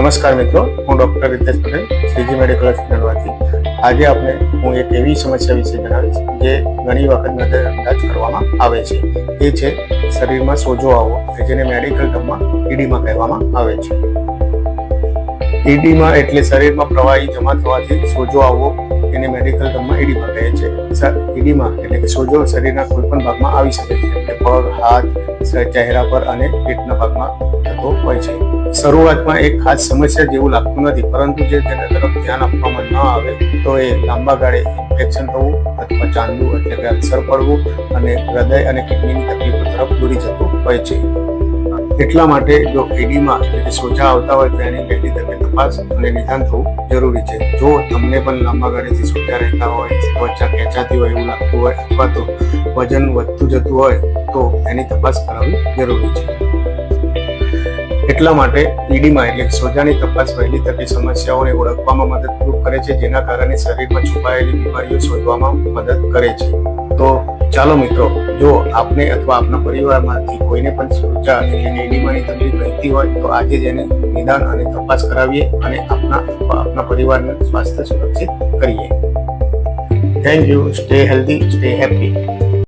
નમસ્કાર મિત્રો, હું ડૉક્ટર રિતેશ પટેલ, શ્રીજી મેડિકલ હોસ્પિટલમાંથી આજે આપણે હું એક એવી સમસ્યા વિશે જણાવીશ જે ઘણી વખત નજરઅંદાજ કરવામાં આવે છે. એ છે શરીરમાં સોજો આવવો જેને મેડિકલ ટર્મમાં ઈડીમાં કહેવામાં આવે છે. ઈડીમાં એટલે શરીરમાં પ્રવાહી જમા થવાથી સોજો આવવો એને મેડિકલ ટર્મમાં ઈડીમાં કહે છે. ઈડીમાં એટલે કે સોજો શરીરના કોઈ પણ ભાગમાં આવી શકે છે. જેમ પગ, હાથ ચહેરા પર અને પેટના ભાગમાં થતો હોય છે. શરૂઆતમાં એક ખાસ સમસ્યા જેવું લાગતું નથી, પરંતુ જે તેના તરફ ધ્યાન આપવામાં ન આવે, તો એ લાંબા ગાળે ઇન્ફેક્શન થવું અથવા ચાંદવું એટલે કે અલ્સર પડવું અને હૃદય અને કિડનીની તકલીફો તરફ દોરી જતું હોય છે. એટલા માટે જો એડીમાં સોજા આવતા હોય તો એની વહેલી તકે તપાસ અને નિદાન થવું જરૂરી છે. જો તમને પણ લાંબા ગાળેથી સોજા રહેતા હોય, ત્વચા ખેંચાતી હોય એવું લાગતું હોય અથવા તો વજન વધતું જતું હોય તો એની તપાસ કરાવવી જરૂરી છે. એટલા માટે ઈડીમાં એટલે સોજાની તપાસ વહેલી તકે સમસ્યાઓને ઓળખવામાં મદદરૂપ કરે છે, જેના કારણે શરીરમાં છુપાયેલી બીમારીઓ શોધવામાં મદદ કરે છે. તો ચાલો મિત્રો જો આપને અથવા આપના પરિવારમાંથી કોઈને પણ સોજા એટલે નેડીમાની તકલીફ રહેતી હોય, તો આજે જ એને નિદાન અને તપાસ કરાવીએ અને આપના અથવા આપના પરિવારને સ્વાસ્થ્ય સુરક્ષિત કરીએ. Thank you stay healthy stay happy